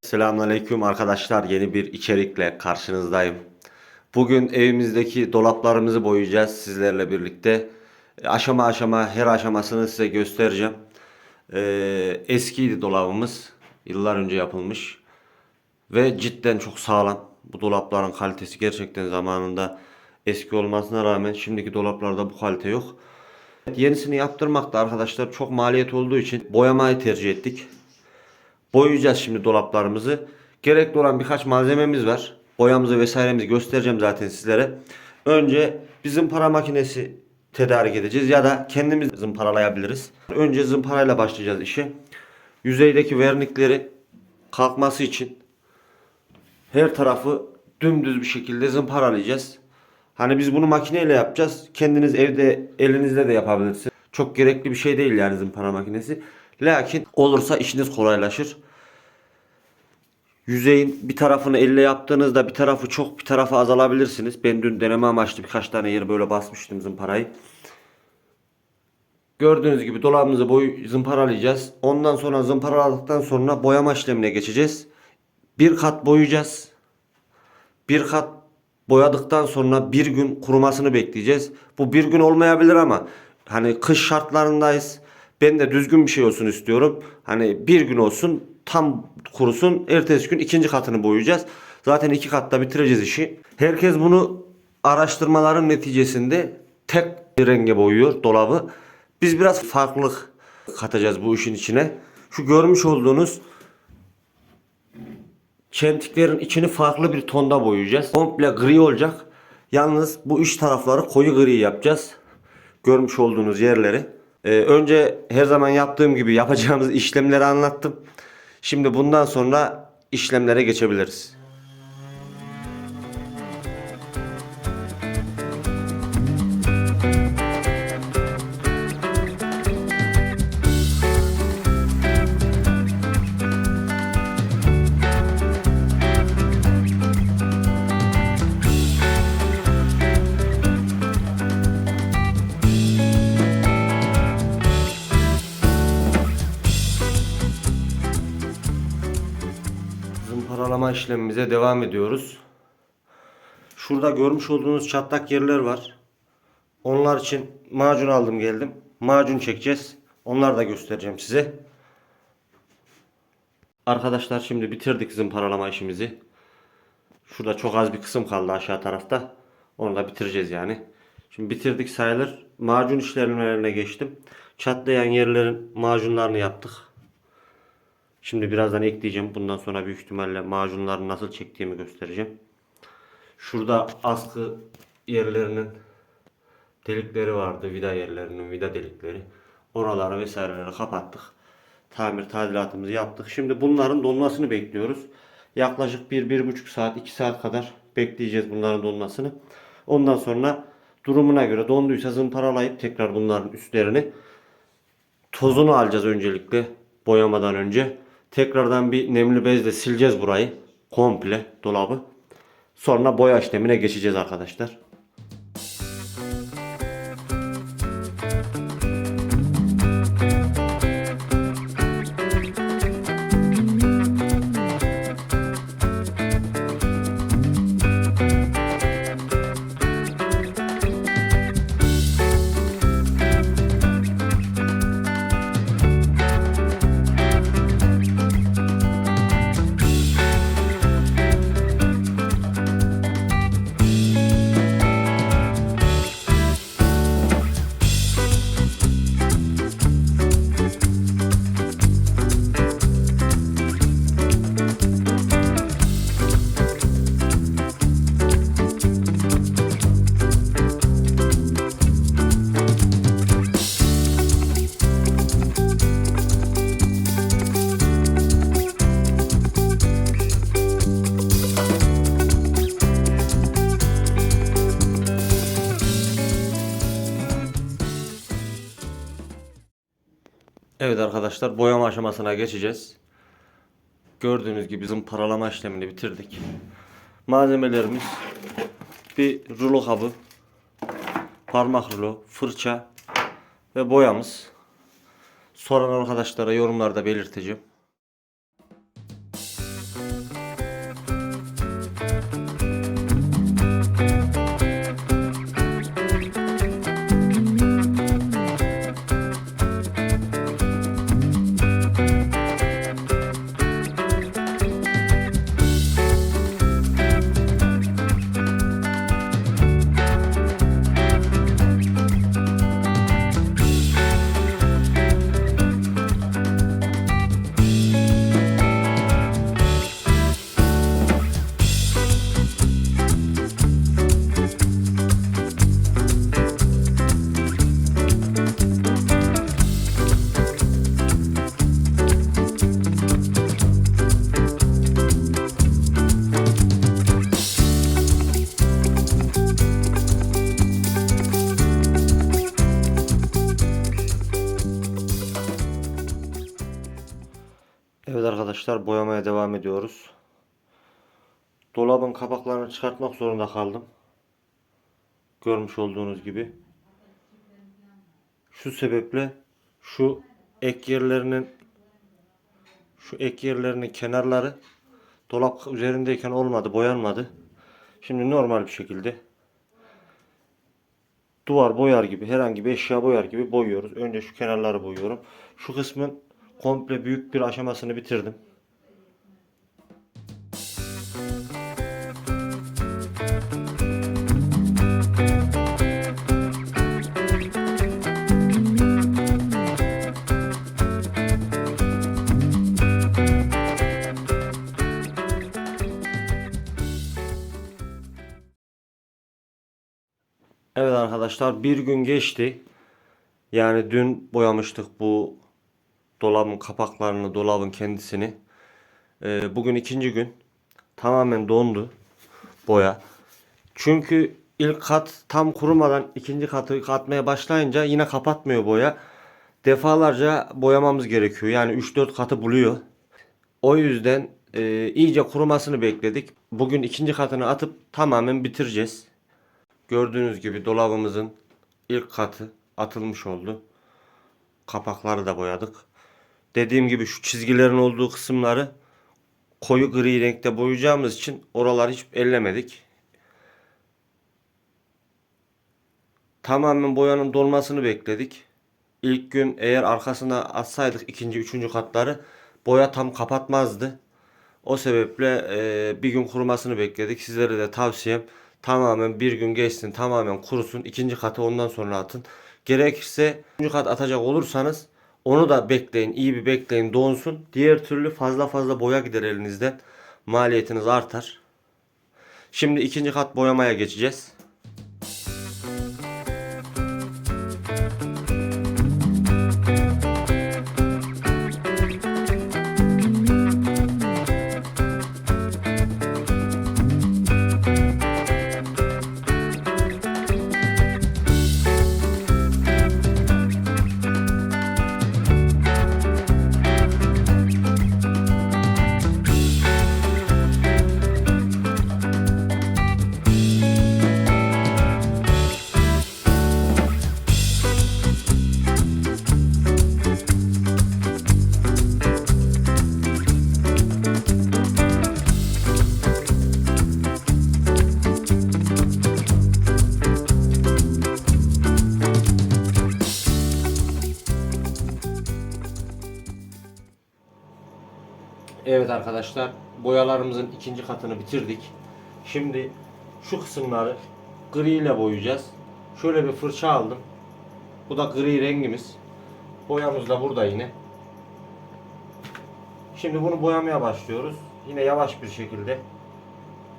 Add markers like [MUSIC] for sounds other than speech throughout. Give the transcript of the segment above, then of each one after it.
Selamünaleyküm arkadaşlar. Yeni bir içerikle karşınızdayım. Bugün evimizdeki dolaplarımızı boyayacağız sizlerle birlikte. Aşama aşama her aşamasını size göstereceğim. Ee, eskiydi dolabımız. Yıllar önce yapılmış. Ve cidden çok sağlam. Bu dolapların kalitesi gerçekten zamanında eski olmasına rağmen şimdiki dolaplarda bu kalite yok. Yenisini yaptırmak da arkadaşlar çok maliyet olduğu için boyamayı tercih ettik. Boyayacağız şimdi dolaplarımızı. Gerekli olan birkaç malzememiz var. Boyamızı vesairemizi göstereceğim zaten sizlere. Önce bir zımpara makinesi tedarik edeceğiz ya da kendimiz zımparalayabiliriz. Önce zımparayla başlayacağız işe. Yüzeydeki vernikleri kalkması için her tarafı dümdüz bir şekilde zımparalayacağız. Hani biz bunu makineyle yapacağız. Kendiniz evde elinizle de yapabilirsiniz. Çok gerekli bir şey değil yani zımpara makinesi. Lakin olursa işiniz kolaylaşır. Yüzeyin bir tarafını elle yaptığınızda bir tarafı çok bir tarafı azalabilirsiniz. Ben dün deneme amaçlı birkaç tane yeri böyle basmıştım zımparayı. Gördüğünüz gibi dolabımızı boy zımparalayacağız. Ondan sonra zımparaladıktan sonra boyama işlemine geçeceğiz. Bir kat boyayacağız. Bir kat boyadıktan sonra bir gün kurumasını bekleyeceğiz. Bu bir gün olmayabilir ama hani kış şartlarındayız. Ben de düzgün bir şey olsun istiyorum. Hani bir gün olsun tam kurusun. Ertesi gün ikinci katını boyayacağız. Zaten iki katta bitireceğiz işi. Herkes bunu araştırmaların neticesinde tek renge boyuyor dolabı. Biz biraz farklılık katacağız bu işin içine. Şu görmüş olduğunuz çentiklerin içini farklı bir tonda boyayacağız. Komple gri olacak. Yalnız bu iç tarafları koyu gri yapacağız. Görmüş olduğunuz yerleri. Ee, önce her zaman yaptığım gibi yapacağımız [LAUGHS] işlemleri anlattım. Şimdi bundan sonra işlemlere geçebiliriz. Zımparalama işlemimize devam ediyoruz. Şurada görmüş olduğunuz çatlak yerler var. Onlar için macun aldım geldim. Macun çekeceğiz. Onları da göstereceğim size. Arkadaşlar şimdi bitirdik zımparalama işimizi. Şurada çok az bir kısım kaldı aşağı tarafta. Onu da bitireceğiz yani. Şimdi bitirdik sayılır. Macun işlemlerine geçtim. Çatlayan yerlerin macunlarını yaptık. Şimdi birazdan ekleyeceğim. Bundan sonra büyük ihtimalle macunları nasıl çektiğimi göstereceğim. Şurada askı yerlerinin delikleri vardı. Vida yerlerinin vida delikleri. Oraları vesaireleri kapattık. Tamir tadilatımızı yaptık. Şimdi bunların donmasını bekliyoruz. Yaklaşık 1-1,5 saat 2 saat kadar bekleyeceğiz bunların donmasını. Ondan sonra durumuna göre donduysa zımparalayıp tekrar bunların üstlerini tozunu alacağız öncelikle boyamadan önce. Tekrardan bir nemli bezle sileceğiz burayı. Komple dolabı. Sonra boya işlemine geçeceğiz arkadaşlar. Evet arkadaşlar boyama aşamasına geçeceğiz. Gördüğünüz gibi zımparalama işlemini bitirdik. Malzemelerimiz bir rulo kabı, parmak rulo, fırça ve boyamız. Soran arkadaşlara yorumlarda belirteceğim. Arkadaşlar boyamaya devam ediyoruz. Dolabın kapaklarını çıkartmak zorunda kaldım. Görmüş olduğunuz gibi. Şu sebeple şu ek yerlerinin şu ek yerlerinin kenarları dolap üzerindeyken olmadı, boyanmadı. Şimdi normal bir şekilde duvar boyar gibi, herhangi bir eşya boyar gibi boyuyoruz. Önce şu kenarları boyuyorum. Şu kısmın komple büyük bir aşamasını bitirdim. Arkadaşlar bir gün geçti. Yani dün boyamıştık bu dolabın kapaklarını, dolabın kendisini. Ee, bugün ikinci gün. Tamamen dondu boya. Çünkü ilk kat tam kurumadan ikinci katı katmaya başlayınca yine kapatmıyor boya. Defalarca boyamamız gerekiyor. Yani 3-4 katı buluyor. O yüzden e, iyice kurumasını bekledik. Bugün ikinci katını atıp tamamen bitireceğiz. Gördüğünüz gibi dolabımızın ilk katı atılmış oldu. Kapakları da boyadık. Dediğim gibi şu çizgilerin olduğu kısımları koyu gri renkte boyayacağımız için oraları hiç ellemedik. Tamamen boyanın dolmasını bekledik. İlk gün eğer arkasına atsaydık ikinci, üçüncü katları boya tam kapatmazdı. O sebeple e, bir gün kurumasını bekledik. Sizlere de tavsiyem tamamen bir gün geçsin, tamamen kurusun. ikinci katı ondan sonra atın. Gerekirse üçüncü kat atacak olursanız onu da bekleyin, iyi bir bekleyin, donsun. Diğer türlü fazla fazla boya gider elinizden. Maliyetiniz artar. Şimdi ikinci kat boyamaya geçeceğiz. Evet arkadaşlar boyalarımızın ikinci katını bitirdik. Şimdi şu kısımları gri ile boyayacağız. Şöyle bir fırça aldım. Bu da gri rengimiz. Boyamız da burada yine. Şimdi bunu boyamaya başlıyoruz. Yine yavaş bir şekilde.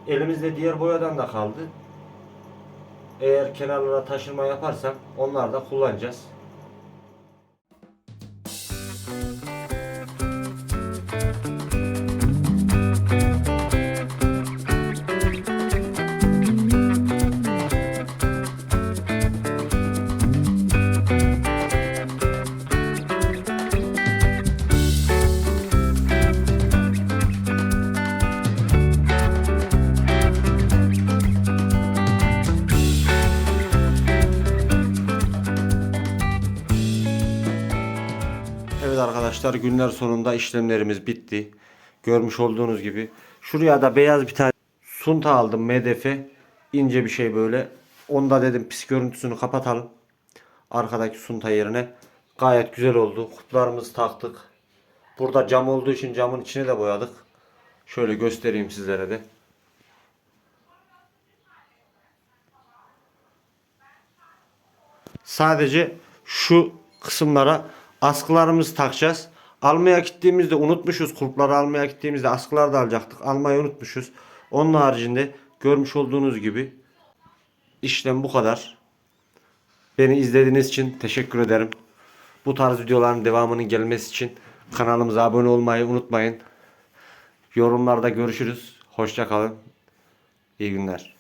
Elimizde diğer boyadan da kaldı. Eğer kenarlara taşırma yaparsam onlar da kullanacağız. Arkadaşlar günler sonunda işlemlerimiz bitti. Görmüş olduğunuz gibi. Şuraya da beyaz bir tane sunta aldım MDF. ince bir şey böyle. Onda dedim pis görüntüsünü kapatalım. Arkadaki sunta yerine. Gayet güzel oldu. Kutlarımızı taktık. Burada cam olduğu için camın içine de boyadık. Şöyle göstereyim sizlere de. Sadece şu kısımlara askılarımızı takacağız. Almaya gittiğimizde unutmuşuz. Kulpları almaya gittiğimizde askılar da alacaktık. Almayı unutmuşuz. Onun haricinde görmüş olduğunuz gibi işlem bu kadar. Beni izlediğiniz için teşekkür ederim. Bu tarz videoların devamının gelmesi için kanalımıza abone olmayı unutmayın. Yorumlarda görüşürüz. Hoşça kalın. İyi günler.